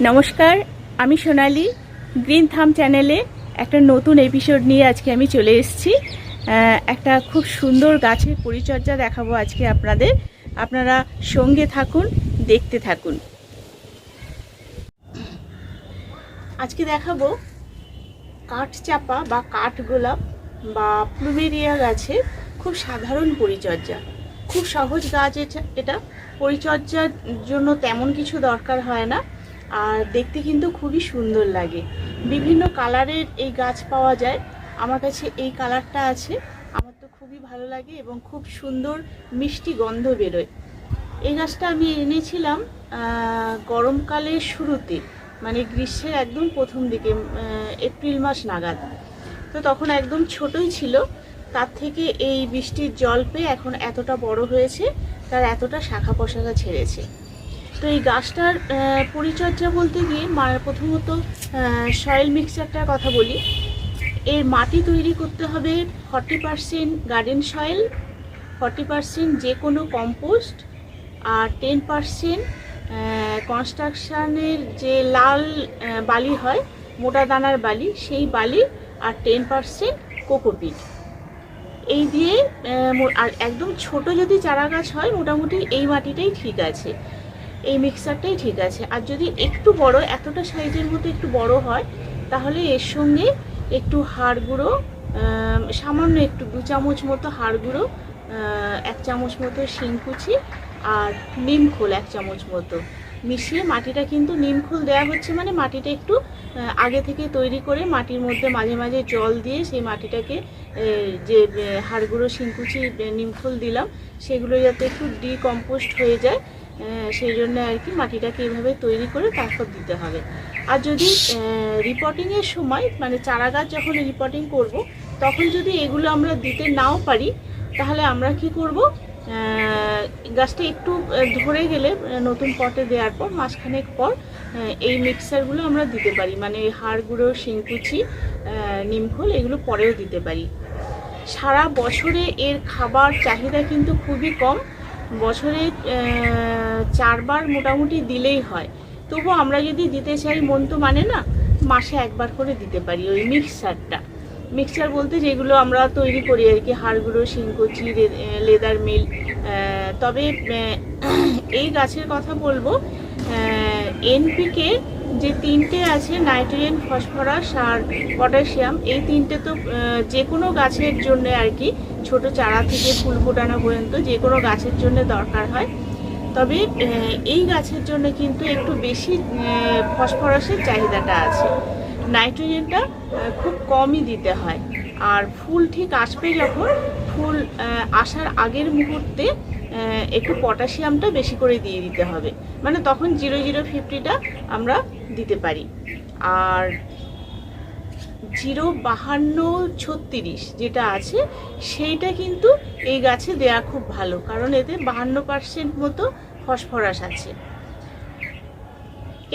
নমস্কার, আমি সোনালি। গ্রিন থাম চ্যানেলে একটা নতুন এপিসোড নিয়ে আজকে আমি চলে এসেছি। একটা খুব সুন্দর গাছের পরিচর্যা দেখাবো আজকে আপনাদের। আপনারা সঙ্গে থাকুন, দেখতে থাকুন। আজকে দেখাবো কাঠ চাপা বা কাঠ গোলাপ বা প্লুমেরিয়া গাছের খুব সাধারণ পরিচর্যা। খুব সহজ গাছ এটা- এটা। পরিচর্যার জন্য তেমন কিছু দরকার হয় না। আর দেখতে কিন্তু খুবই সুন্দর লাগে। বিভিন্ন কালারের এই গাছ পাওয়া যায়। আমার কাছে এই কালারটা আছে। আমার তো খুবই ভালো লাগে এবং খুব সুন্দর মিষ্টি গন্ধ বেরোয়। এই গাছটা আমি এনেছিলাম গরমকালের শুরুতে মানে গ্রীষ্মের একদম প্রথম দিকে এপ্রিল মাস নাগাদ। তো তখন একদম ছোটই ছিল। তার থেকে এই বৃষ্টির জল পেয়ে এখন এতটা বড় হয়েছে, তার এতটা শাখা পোশাখা ছেড়েছে। তো এই গাছটার পরিচর্যা বলতে গিয়ে মা- প্রথমত সয়েল মিক্সচারটার কথা বলি। এর মাটি তৈরি করতে হবে forty percent garden soil forty percent যে কোনো কম্পোস্ট আর টেন পারসেন্ট কনস্ট্রাকশানের যে লাল বালি হয়, মোটা দানার বালি, সেই বালি আর টেন পারসেন্ট কোকোপিট এই দিয়ে আর একদম ছোট যদি চারা গাছ হয়, মোটামুটি এই মাটিটাই ঠিক আছে। এই মিক্সারটাই ঠিক আছে। আর যদি একটু বড়, এতটা সাইজের মতো একটু বড় হয়, তাহলে এর সঙ্গে একটু হাড় গুঁড়ো সামান্য একটু দু চামচ মতো হাড় গুঁড়ো এক চামচ মতো শিংকুচি আর নিম খোল এক চামচ মতো। মিশিয়ে মাটিটা কিন্তু নিমখুল দেওয়া হচ্ছে মানে মাটিটা একটু আগে থেকে তৈরি করে মাটির মধ্যে মাঝে মাঝে জল দিয়ে সেই মাটিটাকে যে আহ, হাড় গুঁড়ো শিংকুচি আহ, দিলাম সেগুলো যাতে একটু ডিকম্পোস্ট হয়ে যায় সেই জন্য আর কি মাটিটাকে এভাবে তৈরি করে তারপর দিতে হবে। আর যদি রিপোর্টিংয়ের সময় মানে চারা গাছ যখন রিপোর্টিং করব তখন যদি এগুলো আমরা দিতে নাও পারি তাহলে আমরা কি করব? গাছটা একটু ধরে গেলে নতুন পটে দেওয়ার পর, মাসখানেক পর এই মিক্সারগুলো আমরা দিতে পারি। মানে হাড় গুঁড়ো, শিংকুচি নিমখোল এগুলো পরেও দিতে পারি। সারা বছরে এর খাবার চাহিদা কিন্তু খুবই কম। বছরে চারবার মোটামুটি দিলেই হয়। তবু আমরা যদি দিতে চাই, মন তো মানে না, মাসে একবার করে দিতে পারি ওই মিক্সারটা মিক্সচার বলতে যেগুলো আমরা তৈরি করি আর কি হাড়গুঁড়ো শিংকুচি লেদার মিল তবে এই গাছের কথা বলব এনপিকে যে তিনটে আছে, নাইট্রোজেন, ফসফরাস আর পটাশিয়াম, এই তিনটে তো যে কোনো গাছের জন্য আর কি, ছোট চারা থেকে ফুল ফোটানো পর্যন্ত যে কোনো গাছের জন্য দরকার হয়। তবে এই গাছের জন্য কিন্তু একটু বেশি ফসফরাসের চাহিদাটা আছে। নাইট্রোজেনটা খুব কমই দিতে হয়। আর ফুল ঠিক আসবে যখন, ফুল আসার আগের মুহূর্তে একটু পটাশিয়ামটা বেশি করে দিয়ে দিতে হবে। মানে তখন জিরো জিরো ফিফটিটা আমরা দিতে পারি। আর জিরো বাহান্ন ছত্রিশ যেটা আছে, সেইটা কিন্তু এই গাছে দেয়া খুব ভালো, কারণ এতে বাহান্ন পার্সেন্ট মতো ফসফরাস আছে।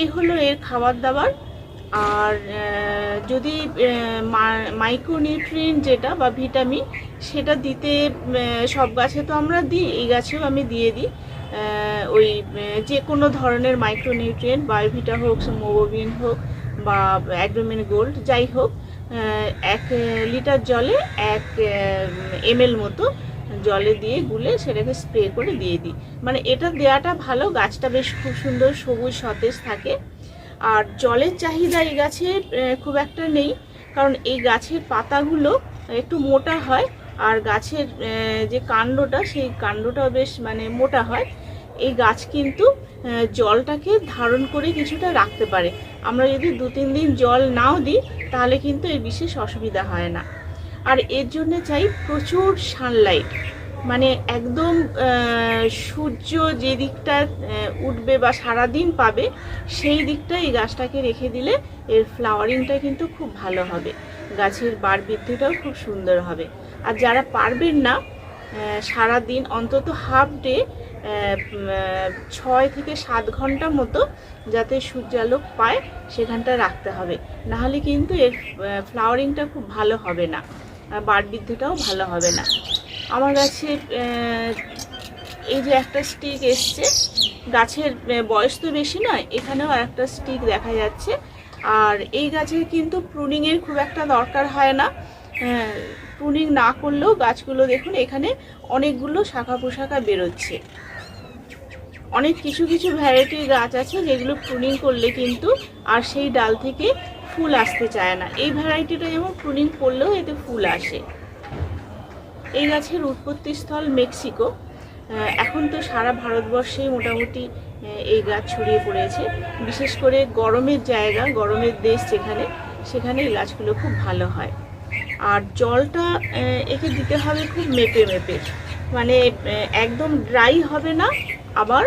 এই হলো এর খাবার দাবার আর যদি মাইক্রোনিউট্রিয়েন্ট যেটা বা ভিটামিন সেটা দিতে সব গাছে তো আমরা দিই, এই গাছেও আমি দিয়ে দিই। ওই যে কোনো ধরনের মাইক্রোনিউট্রিয়েন্ট বায়োভিটা হোক মোবোবিন হোক বা অ্যাগ্রোমিন গোল্ড, যাই হোক এক লিটার জলে এক এমএল মতো জলে দিয়ে গুলে সেটাকে স্প্রে করে দিয়ে দিই। মানে এটা দেওয়াটা ভালো, গাছটা বেশ খুব সুন্দর সবুজ, সতেজ থাকে। আর জলের চাহিদা এই গাছে খুব একটা নেই, কারণ এই গাছের পাতাগুলো একটু মোটা হয় আর গাছের যে কাণ্ডটা, সেই কাণ্ডটা বেশ মানে মোটা হয়। এই গাছ কিন্তু জলটাকে ধারণ করে কিছুটা রাখতে পারে। আমরা যদি দু তিন দিন জল নাও দিই, তাহলে কিন্তু এর বিশেষ অসুবিধা হয় না। আর এর জন্য চাই প্রচুর সানলাইট। মানে একদম সূর্য যে দিকটা উঠবে বা সারাদিন পাবে, সেই দিকটা এই গাছটাকে রেখে দিলে এর ফ্লাওয়ারিংটা কিন্তু খুব ভালো হবে। গাছের বার বৃদ্ধিটাও খুব সুন্দর হবে। আর যারা পারবেন না সারা দিন অন্তত হাফ ডে ছয় থেকে সাত ঘণ্টা মতো যাতে সূর্যালোক পায়, সেখানটা রাখতে হবে। নাহলে কিন্তু এর ফ্লাওয়ারিংটা খুব ভালো হবে না। বার বৃদ্ধিটাও ভালো হবে না। আমার কাছে এই যে একটা স্টিক এসছে, গাছের বয়স তো বেশি নয় এখানেও একটা স্টিক দেখা যাচ্ছে। আর এই গাছের কিন্তু প্রুনিংয়ের খুব একটা দরকার হয় না। প্রুনিং না করলেও গাছগুলো দেখুন, এখানে অনেকগুলো শাখা পোশাখা বেরোচ্ছে। অনেক কিছু কিছু ভ্যারাইটির গাছ আছে যেগুলো প্রুনিং করলে কিন্তু আর সেই ডাল থেকে ফুল আসতে চায় না। এই ভ্যারাইটিটা যেমন প্রুনিং করলেও এতে ফুল আসে। এই গাছের উৎপত্তি স্থল মেক্সিকো। এখন তো সারা ভারতবর্ষেই মোটামুটি এই গাছ ছড়িয়ে পড়েছে। বিশেষ করে গরমের জায়গা, গরমের দেশ যেখানে, সেখানে এই গাছগুলো খুব ভালো হয়। আর জলটা একে দিতে হবে খুব মেপে মেপে। মানে একদম ড্রাই হবে না, আবার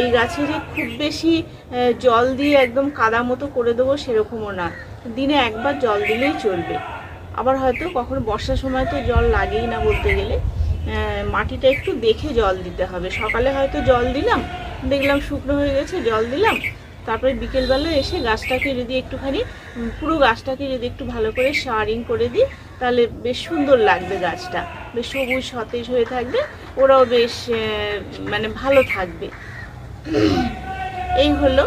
এই গাছে যে খুব বেশি জল দিয়ে একদম কাদা মতো করে দেবো সেরকমও না। দিনে একবার জল দিলেই চলবে। আবার হয়তো কখনো বর্ষার সময় তো জল লাগেই না বলতে গেলে। মাটিটা একটু দেখে জল দিতে হবে। সকালে হয়তো জল দিলাম, দেখলাম শুকনো হয়ে গেছে, জল দিলাম। তারপরে বিকেলবেলা এসে গাছটাকে যদি একটুখানি পুরো গাছটাকে যদি একটু ভালো করে শারিং করে দিই, তাহলে বেশ সুন্দর লাগবে গাছটা। বেশ সবুজ, সতেজ হয়ে থাকবে, ওরাও বেশ মানে ভালো থাকবে। এই হলো,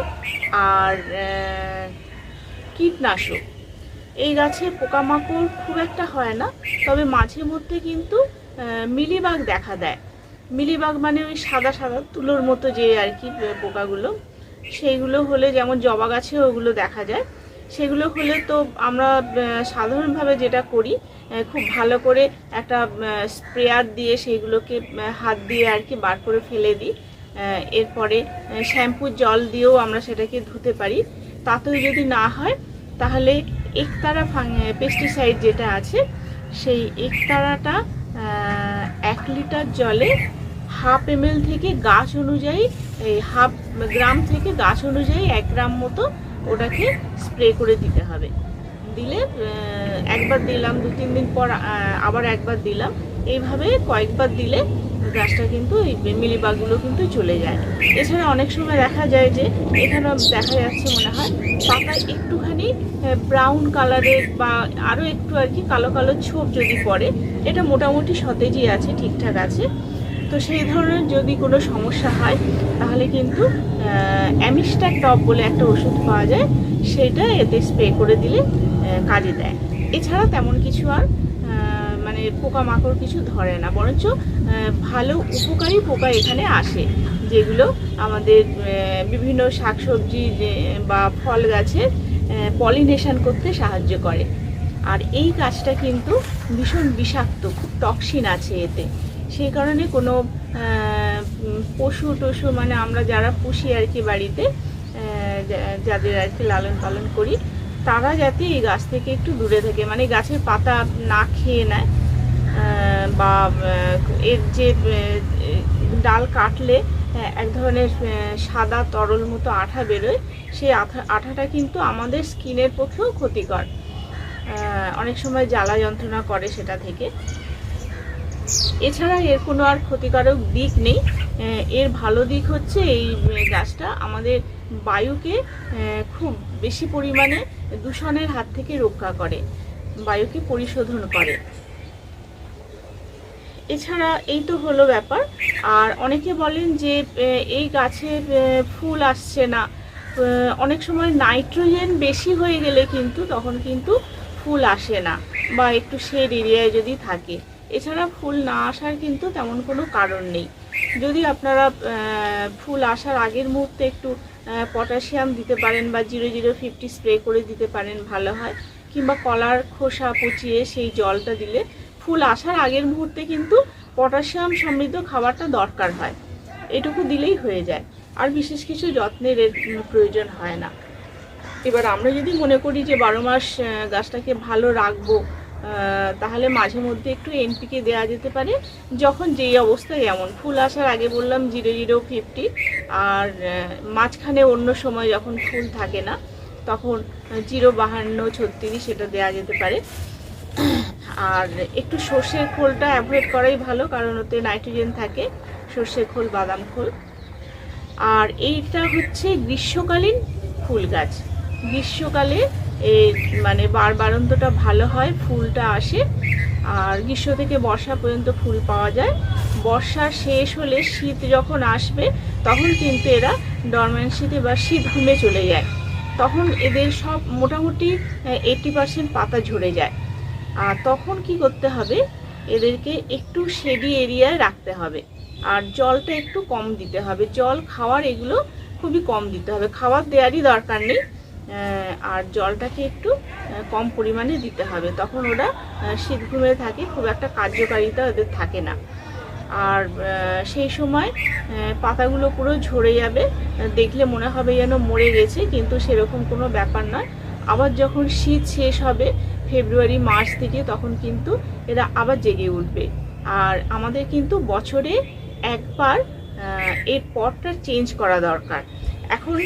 আর কীটনাশক। এই গাছে পোকামাকড় খুব একটা হয় না, তবে মাঝে মধ্যে কিন্তু মিলিবাগ দেখা দেয়। মিলিবাগ মানে ওই সাদা সাদা তুলোর মতো যে আর কি পোকাগুলো, সেইগুলো হলে যেমন জবা গাছে ওগুলো দেখা যায়। সেগুলো হলে তো আমরা সাধারণভাবে যেটা করি খুব ভালো করে একটা স্প্রেয়ার দিয়ে সেইগুলোকে হাত দিয়ে আর কি বার করে ফেলে দিই। এরপরে শ্যাম্পুর জল দিয়েও আমরা সেটাকে ধুতে পারি। তাতেও যদি না হয়, তাহলে একতারা পেস্টিসাইড যেটা আছে, সেই একতারাটা এক লিটার জলে হাফ এম থেকে গাছ অনুযায়ী, এই হাফ গ্রাম থেকে গাছ অনুযায়ী এক গ্রাম মতো ওটাকে স্প্রে করে দিতে হবে। দিলে একবার দিলাম দু তিন দিন পর আবার একবার দিলাম। এইভাবে কয়েকবার দিলে গাছটা কিন্তু এই মিলিবাগগুলো কিন্তু চলে যায়। এছাড়া অনেক সময় দেখা যায় যে এখানে দেখা যাচ্ছে মনে হয়, পাতায় একটুখানি ব্রাউন কালারের বা আরও একটু আর কি কালো কালো ছোপ যদি পড়ে, এটা মোটামুটি সতেজই আছে, ঠিকঠাক আছে। তো সেই ধরনের যদি কোনো সমস্যা হয়, তাহলে কিন্তু অ্যামিস্ট্যাক টপ বলে একটা ওষুধ পাওয়া যায়, সেটা এতে স্প্রে করে দিলে কাজে দেয়। এছাড়া তেমন কিছু আর পোকামাকড় কিছু ধরে না, বরঞ্চ ভালো উপকারী পোকা এখানে আসে, যেগুলো আমাদের বিভিন্ন শাকসবজি বা ফল গাছের পলিনেশন করতে সাহায্য করে। আর এই গাছটা কিন্তু ভীষণ বিষাক্ত, খুব টক্সিন আছে এতে। সেই কারণে কোনো পশু টশু মানে আমরা যারা পুষি আর কি বাড়িতে যাদের আর কি লালন পালন করি, তারা যাতে এই গাছ থেকে একটু দূরে থাকে মানে গাছের পাতা না খেয়ে নেয় বা এর যে ডাল কাটলে এক ধরনের সাদা তরল মতো আঠা বেরোয়, সেই আঠা, আঠাটা কিন্তু আমাদের স্কিনের পক্ষেও ক্ষতিকর। অনেক সময় জ্বালা যন্ত্রণা করে সেটা থেকে। এছাড়া এর কোনো আর ক্ষতিকারক দিক নেই। এর ভালো দিক হচ্ছে এই গাছটা আমাদের বায়ুকে খুব বেশি পরিমাণে দূষণের হাত থেকে রক্ষা করে, বায়ুকে পরিশোধন করে। এছাড়া এই তো হলো ব্যাপার। আর অনেকে বলেন যে এই গাছে ফুল আসছে না। অনেক সময় নাইট্রোজেন বেশি হয়ে গেলে কিন্তু তখন কিন্তু ফুল আসে না বা একটু শেড এরিয়ায় যদি থাকে। এছাড়া ফুল না আসার কিন্তু তেমন কোনো কারণ নেই। যদি আপনারা ফুল আসার আগের মুহূর্তে একটু পটাশিয়াম দিতে পারেন বা জিরো জিরো ফিফটি স্প্রে করে দিতে পারেন, ভালো হয়। কিংবা কলার খোসা পচিয়ে সেই জলটা দিলে ফুল আসার আগের মুহূর্তে কিন্তু পটাশিয়াম সমৃদ্ধ খাবারটা দরকার হয়। এটুকু দিলেই হয়ে যায়। আর বিশেষ কিছু যত্নের প্রয়োজন হয় না। এবার আমরা যদি মনে করি যে বারো মাস গাছটাকে ভালো রাখব তাহলে মাঝে মধ্যে একটু এনপিকে দেওয়া যেতে পারে। যখন যেই অবস্থা যেমন ফুল আসার আগে বললাম জিরো জিরো ফিফটি, আর মাঝখানে অন্য সময় যখন ফুল থাকে না, তখন জিরো বাহান্ন ছত্রিশ সেটা দেওয়া যেতে পারে। আর একটু সর্ষের খোলটা অ্যাভয়েড করাই ভালো, কারণ ওতে নাইট্রোজেন থাকে, সর্ষের খোল, বাদাম খোল। আর এইটা হচ্ছে গ্রীষ্মকালীন ফুল গাছ। গ্রীষ্মকালে এই মানে বার বারন্তটা ভালো হয়, ফুলটা আসে। আর গ্রীষ্ম থেকে বর্ষা পর্যন্ত ফুল পাওয়া যায়। বর্ষা শেষ হলে শীত যখন আসবে, তখন কিন্তু এরা ডরমেন্সিতে বা শীত ঘুমে চলে যায়। তখন এদের সব মোটামুটি এইটটি পার্সেন্ট পাতা ঝরে যায়। আর তখন কি করতে হবে? এদেরকে একটু শেডি এরিয়ায় রাখতে হবে। আর জলটা একটু কম দিতে হবে। জল খাওয়ার এগুলো খুবই কম দিতে হবে। খাবার দেওয়ারই দরকার নেই। আর জলটাকে একটু কম পরিমাণে দিতে হবে। তখন ওরা শীত ঘুমে থাকে। খুব একটা কার্যকারিতা ওদের থাকে না। আর সেই সময় পাতাগুলো পুরো ঝরে যাবে। দেখলে মনে হবে যেন মরে গেছে, কিন্তু সেরকম কোনো ব্যাপার নয়। আবার যখন শীত শেষ হবে ফেব্রুয়ারি, মার্চ থেকে তখন কিন্তু এরা আবার জেগে উঠবে। আর আমাদের কিন্তু বছরে একবার এর পটটা চেঞ্জ করা দরকার। এখন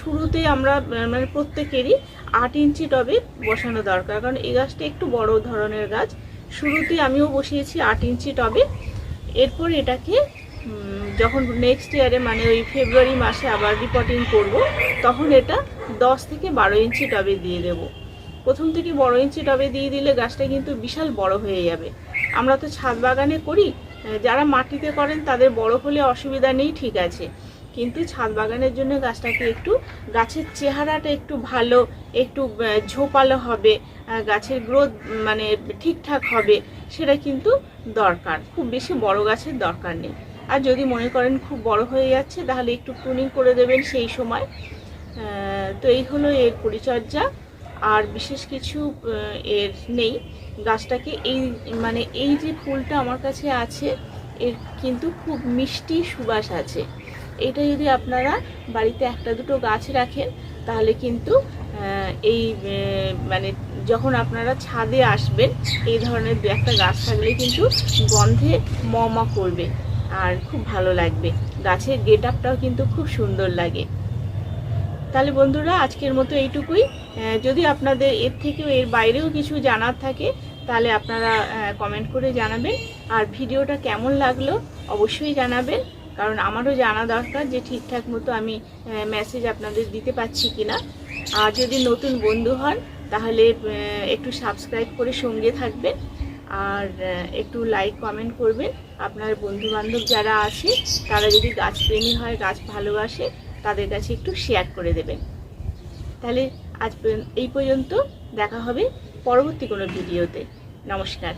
শুরুতে আমরা মানে প্রত্যেকেরই আট ইঞ্চি টবে বসানো দরকার। কারণ এই গাছটা একটু বড় ধরনের গাছ। শুরুতে আমিও বসিয়েছি আট ইঞ্চি টবে। এরপর এটাকে যখন নেক্সট ইয়ারে মানে ওই ফেব্রুয়ারি মাসে আবার রিপোর্টিং করব, তখন এটা দশ থেকে বারো ইঞ্চি টবে দিয়ে দেব। প্রথম থেকে বড় ইঞ্চি টবে দিয়ে দিলে গাছটা কিন্তু বিশাল বড় হয়ে যাবে। আমরা তো ছাদ বাগানে করি যারা মাটিতে করেন তাদের বড় হলে অসুবিধা নেই, ঠিক আছে। কিন্তু ছাদ বাগানের জন্য গাছটাকে একটু, গাছের চেহারাটা একটু ভালো, একটু ঝোপালো হবে গাছের গ্রোথ মানে ঠিকঠাক হবে, সেটা কিন্তু দরকার। খুব বেশি বড় গাছের দরকার নেই। আর যদি মনে করেন খুব বড় হয়ে যাচ্ছে, তাহলে একটু প্রুনিং করে দেবেন সেই সময়। তো এই হলো এর পরিচর্যা। আর বিশেষ কিছু এর নেই। গাছটাকে এই মানে এই যে ফুলটা আমার কাছে আছে, এর কিন্তু খুব মিষ্টি সুবাস আছে। এটা যদি আপনারা বাড়িতে একটা দুটো গাছ রাখেন, তাহলে কিন্তু এই মানে যখন আপনারা ছাদে আসবেন, এই ধরনের দু একটা গাছ থাকলে কিন্তু গন্ধে ম ম করবে আর খুব ভালো লাগবে। গাছের গেট আপটাও কিন্তু খুব সুন্দর লাগে। তাহলে বন্ধুরা, আজকের মতো এইটুকুই। যদি আপনাদের এর থেকেও এর বাইরেও কিছু জানার থাকে, তাহলে আপনারা কমেন্ট করে জানাবেন। আর ভিডিওটা কেমন লাগল অবশ্যই জানাবেন। কারণ আমারও জানা দরকার যে ঠিকঠাক মতো আমি মেসেজ আপনাদের দিতে পারছি কিনা। আর যদি নতুন বন্ধু হন, তাহলে একটু সাবস্ক্রাইব করে সঙ্গে থাকবেন। আর একটু লাইক কমেন্ট করবেন। আপনার বন্ধু বান্ধব যারা আছে, তারা যদি গাছপ্রেমী হয়, গাছ ভালোবাসে তাদের কাছে একটু শেয়ার করে দেবেন। তাহলে আজ এই পর্যন্ত দেখা হবে পরবর্তী কোনো ভিডিওতে নমস্কার।